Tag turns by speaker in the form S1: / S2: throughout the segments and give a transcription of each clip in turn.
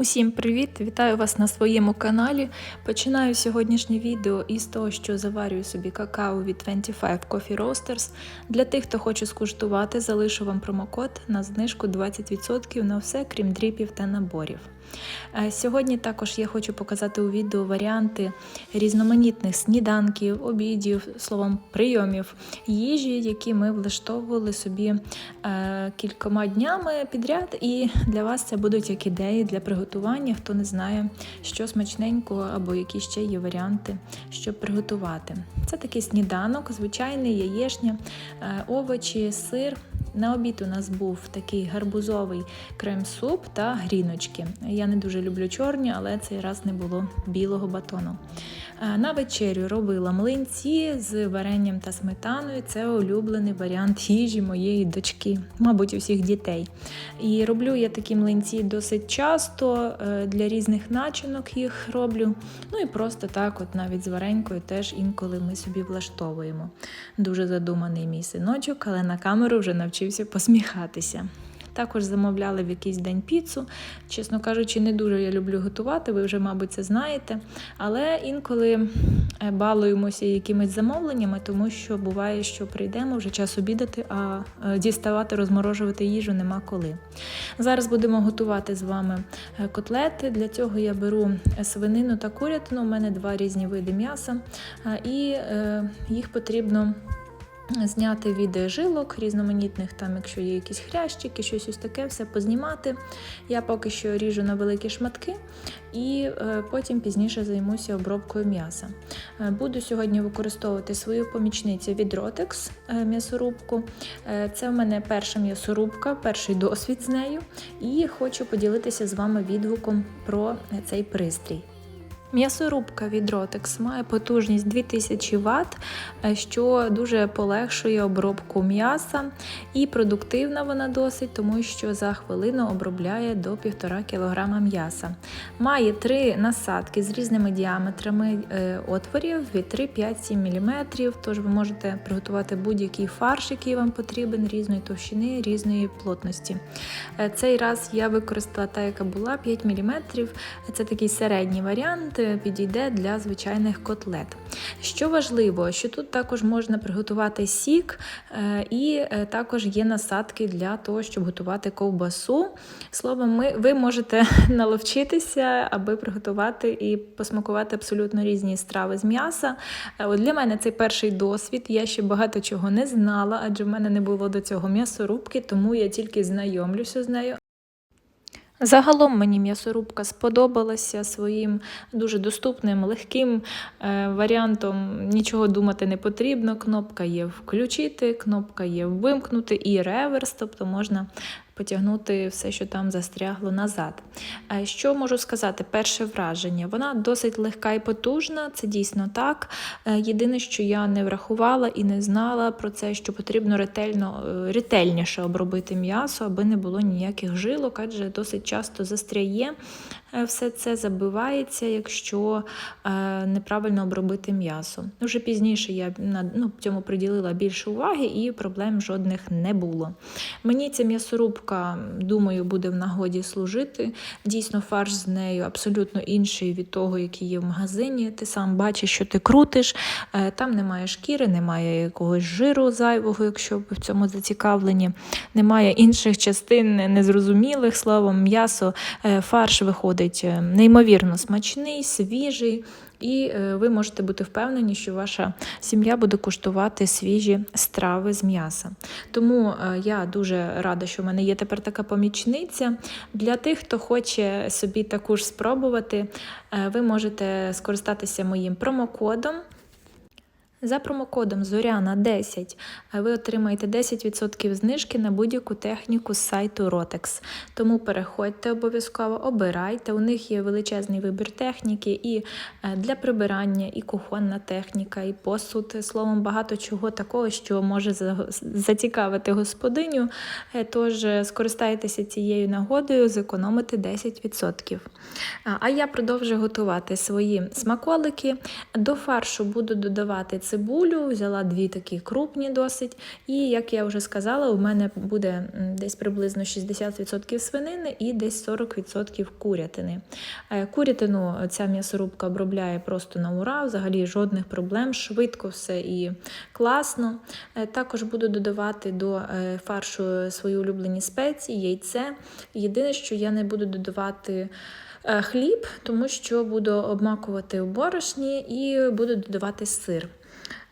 S1: Усім привіт! Вітаю вас на своєму каналі. Починаю сьогоднішнє відео із того, що заварюю собі какао від 25 Coffee Roasters. Для тих, хто хоче скуштувати, залишу вам промокод на знижку 20% на все, крім дріпів та наборів. Е, Сьогодні також я хочу показати у відео варіанти різноманітних сніданків, обідів, словом, прийомів їжі, які ми влаштовували собі е, кількома днями підряд. І для вас це будуть як ідеї для приготування, хто не знає, що смачненького або які ще є варіанти, щоб приготувати. Це такий сніданок, звичайний яєшня, е, овочі, сир. На обід у нас був такий гарбузовий крем-суп та гріночки. Я не дуже люблю чорні, але цей раз не було білого батону. Е, На вечерю робила млинці з варенням та сметаною. Це улюблений варіант їжі моєї дочки, мабуть, усіх дітей. І роблю я такі млинці досить часто е, для різних начинок їх роблю. Ну і просто так, от навіть з варенькою, теж інколи ми собі влаштовуємо. Дуже задуманий мій синочок, але на камеру вже навчився посміхатися. Також замовляли в якийсь день піцу. Чесно кажучи, не дуже я люблю готувати, ви вже, мабуть, це знаєте. Але інколи е, балуємося якимись замовленнями, тому що буває, що прийдемо вже час обідати, а е, діставати, розморожувати їжу нема коли. Зараз будемо готувати з вами е, котлети. Для цього я беру свинину та курятину. У мене два різні види м'яса, і їх потрібно зняти від жилок різноманітних, там, якщо є якісь хрящики, щось ось таке, все познімати. Я поки що ріжу на великі шматки і е, потім пізніше займуся обробкою м'яса. Е, Буду сьогодні використовувати свою помічницю від Rotex е, м'ясорубку. Це в мене перша м'ясорубка, перший досвід з нею, і хочу поділитися з вами відгуком про цей пристрій. М'ясорубка від Rotex має потужність 2000 Вт, е, що дуже полегшує обробку м'яса. І продуктивна вона досить, тому що за хвилину обробляє до 1,5 кг м'яса. Має три насадки з різними діаметрами е, отворів від 3, 5, 7 мм. Тож ви можете приготувати будь-який фарш, який вам потрібен, різної товщини, різної плотності. Е, Цей раз я використала та, яка була 5 мм. Це такий середній варіант підійде для звичайних котлет. Що важливо, що тут також можна приготувати сік, е, і е, також є насадки для того, щоб готувати ковбасу. Словом, ми, ви можете наловчитися, аби приготувати і посмакувати абсолютно різні страви з м'яса. Е, От Для мене це перший досвід. Я ще багато чого не знала, адже в мене не було до цього м'ясорубки, тому я тільки знайомлюся з нею. Загалом мені м'ясорубка сподобалася своїм дуже доступним, легким е, варіантом. Нічого думати не потрібно. Кнопка є включити, кнопка є вимкнути і реверс, тобто можна потягнути все, що там застрягло назад. Що можу сказати? Перше враження. Вона досить легка і потужна, це дійсно так. Е, Єдине, що я не врахувала і не знала про це, що потрібно ретельно, е, ретельніше обробити м'ясо, аби не було ніяких жилок, адже досить часто застряє. Е, Все це забивається, якщо е, неправильно обробити м'ясо. Вже пізніше я ну, цьому приділила більше уваги і проблем жодних не було. Мені ця м'ясорубка, думаю, буде в нагоді служити. Дійсно, фарш з нею абсолютно інший від того, який є в магазині. Ти сам бачиш, що ти крутиш. Е, Там немає шкіри, немає якогось жиру зайвого, якщо в цьому зацікавлені. Немає інших частин незрозумілих словом, м'ясо, фарш виходить е, неймовірно смачний, свіжий. І е, ви можете бути впевнені, що ваша сім'я буде куштувати свіжі страви з м'яса. Тому е, я дуже рада, що в мене є тепер така помічниця. Для тих, хто хоче собі також спробувати, ви можете скористатися моїм промокодом. За промокодом Зоряна 10 ви отримаєте 10% знижки на будь-яку техніку з сайту Rotex. Тому переходьте обов'язково, обирайте. У них є величезний вибір техніки і е, для прибирання, і кухонна техніка, і посуд. Словом, багато чого такого, що може зацікавити господиню. Е, Тож е, скористайтеся цією нагодою, зекономите 10%. А- А я продовжую готувати свої смаколики. До фаршу буду додавати цибулю, взяла дві такі крупні досить. І як я вже сказала, у мене буде десь приблизно 60% свинини і десь 40% курятини. Е, Курятину ця м'ясорубка обробляє просто на ура, взагалі жодних проблем, швидко все і класно. Е, Також буду додавати до е, фаршу свої улюблені спеції, яйце. Єдине, що я не буду додавати хліб, тому що буду обмакувати у борошні і буду додавати сир.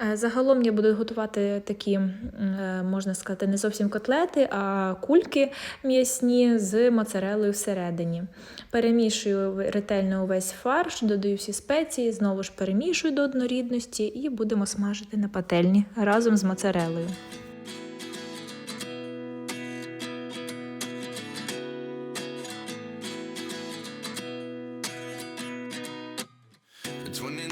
S1: Е, Загалом я буду готувати такі, е, можна сказати, не зовсім котлети, а кульки м'ясні з моцарелою всередині. Перемішую ретельно увесь фарш, додаю всі спеції, знову ж перемішую до однорідності і будемо смажити на пательні разом з моцарелою.
S2: At 29 and I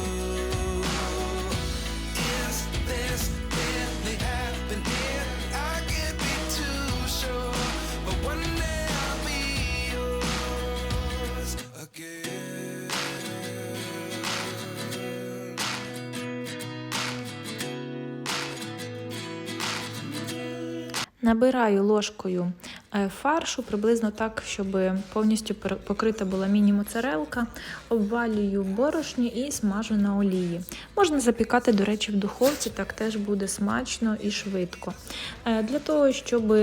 S1: Набираю ложкою фаршу, приблизно так, щоб повністю покрита була міні-моцарелка, обвалюю борошні і смажу на олії. Можна запікати, до речі, в духовці, так теж буде смачно і швидко. Е, Для того, щоб,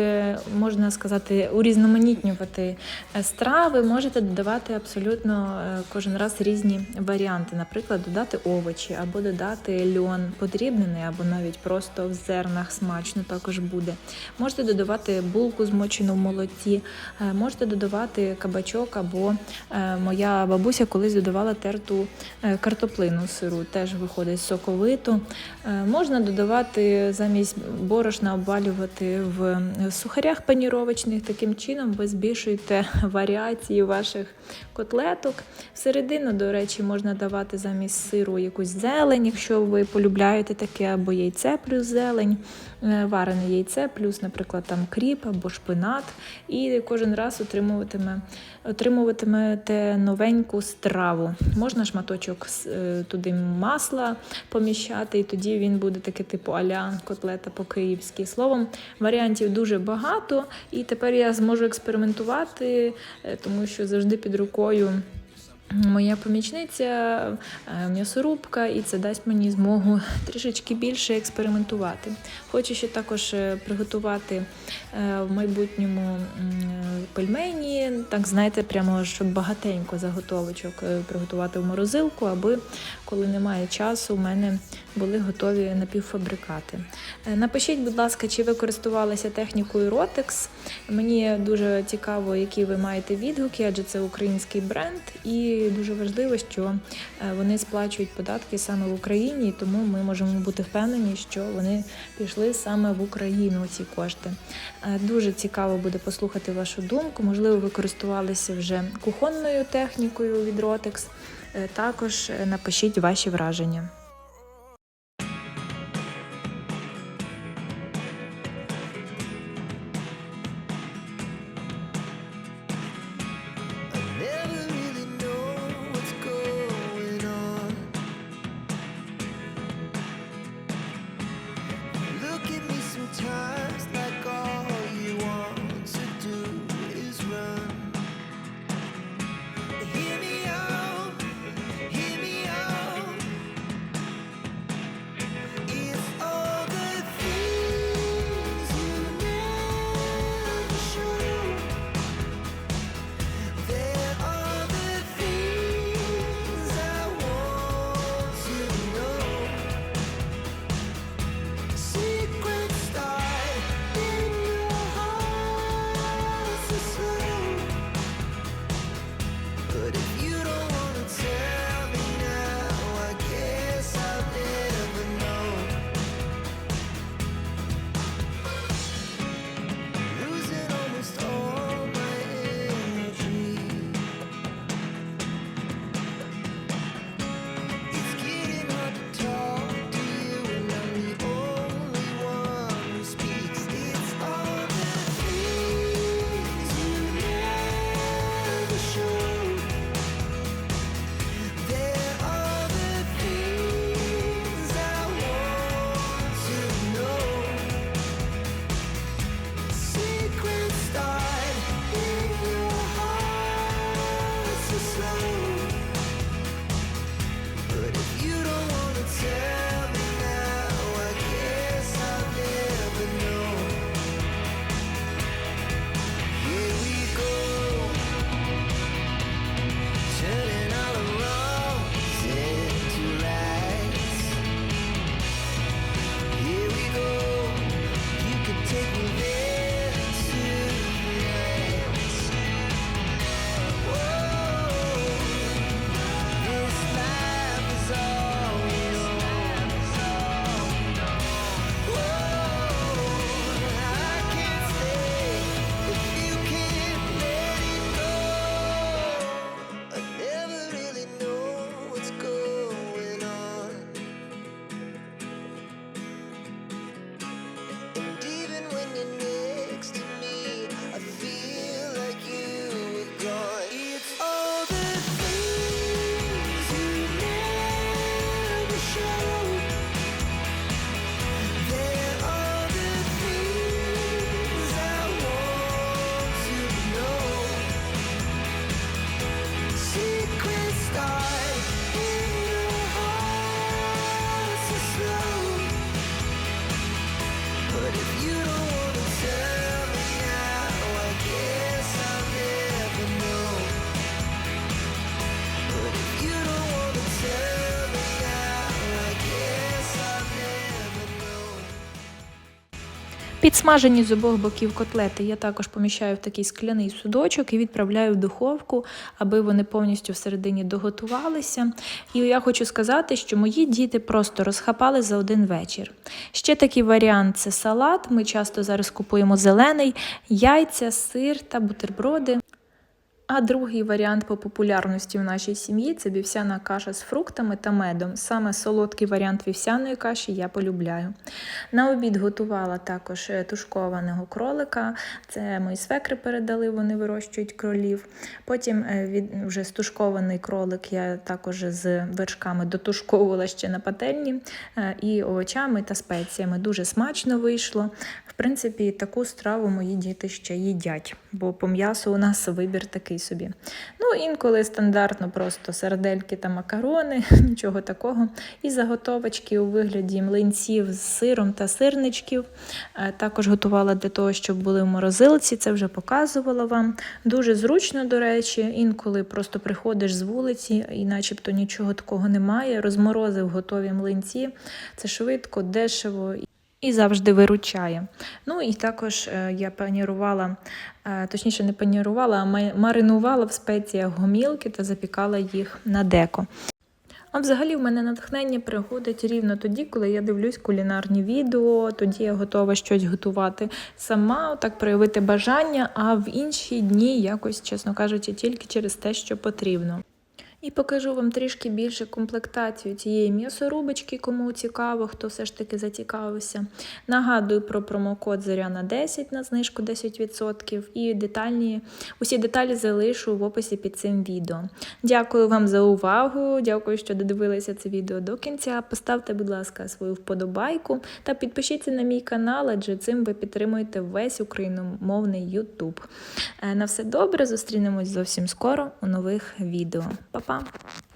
S1: можна сказати, урізноманітнювати е, страви, можете додавати абсолютно е, кожен раз різні варіанти. Наприклад, додати овочі або додати льон подрібнений, або навіть просто в зернах смачно також буде. Можете додавати булку змочену молоці, е, можете додавати кабачок, або е, моя бабуся колись додавала терту е, картоплину сиру, теж виходить соковито. Е, Можна додавати замість борошна обвалювати в сухарях паніровочних. Таким чином ви збільшуєте варіації ваших котлеток. Всередину, до речі, можна давати замість сиру якусь зелень, якщо ви полюбляєте таке, або яйце плюс зелень, варене яйце, плюс, наприклад, там кріп або шпинат. І кожен раз отримуватиме, отримуватимете новеньку страву. Можна шматочок е, туди масла поміщати, і тоді він буде такий типу аля котлета по-київськи. Словом, варіантів дуже багато, і тепер я зможу експериментувати, е, тому що завжди під рукою. Моя помічниця е, м'ясорубка, і це дасть мені змогу трішечки більше експериментувати. Хочу ще також е, приготувати е, в майбутньому пельмені, так знаєте, прямо щоб багатенько заготовочок е, приготувати в морозилку, аби коли немає часу, у мене були готові напівфабрикати. Е, Напишіть, будь ласка, чи ви користувалися технікою Rotex. Мені дуже цікаво, які ви маєте відгуки, адже це український бренд, і дуже важливо, що е, вони сплачують податки саме в Україні, тому ми можемо бути впевнені, що вони пішли саме в Україну. Ці кошти. Е, Дуже цікаво буде послухати вашу думку. Можливо, ви користувалися вже кухонною технікою від Rotex. Також напишіть ваші враження. Підсмажені з обох боків котлети я також поміщаю в такий скляний судочок і відправляю в духовку, аби вони повністю всередині доготувалися. І я хочу сказати, що мої діти просто розхапали за один вечір. Ще такий варіант це салат. Ми часто зараз купуємо зелений, яйця, сир та бутерброди. А другий варіант по популярності в нашій сім'ї це вівсяна каша з фруктами та медом. Саме солодкий варіант вівсяної каші я полюбляю. На обід готувала також е, тушкованого кролика. Це мої свекри передали, вони вирощують кролів. Потім е, від, вже стушкований кролик я також з вершками дотушковувала ще на пательні е, і овочами та спеціями. Дуже смачно вийшло. В принципі, таку страву мої діти ще їдять, бо по м'ясу у нас вибір такий собі. Ну, інколи стандартно просто сердельки та макарони, нічого такого. І заготовочки у вигляді млинців з сиром та сирничків. Е, Також готувала для того, щоб були в морозилці, це вже показувала вам. Дуже зручно, до речі, інколи просто приходиш з вулиці і начебто нічого такого немає. Розморозив готові млинці. Це швидко, дешево і завжди виручає. Ну і також е, я панірувала, е, точніше, не панірувала, а маринувала в спеціях гомілки та запікала їх на деко. А взагалі в мене натхнення приходить рівно тоді, коли я дивлюсь кулінарні відео, тоді я готова щось готувати сама, так проявити бажання, а в інші дні якось, чесно кажучи, тільки через те, що потрібно. І покажу вам трішки більше комплектацію цієї м'ясорубочки, кому цікаво, хто все ж таки зацікавився. Нагадую про промокод Зоряна 10 на знижку 10% і детальні, усі деталі залишу в описі під цим відео. Дякую вам за увагу. Дякую, що додивилися це відео до кінця. Поставте, будь ласка, свою вподобайку та підпишіться на мій канал, адже цим ви підтримуєте весь україномовний YouTube. Е, На все добре, зустрінемось зовсім скоро у нових відео. Па-па! 吧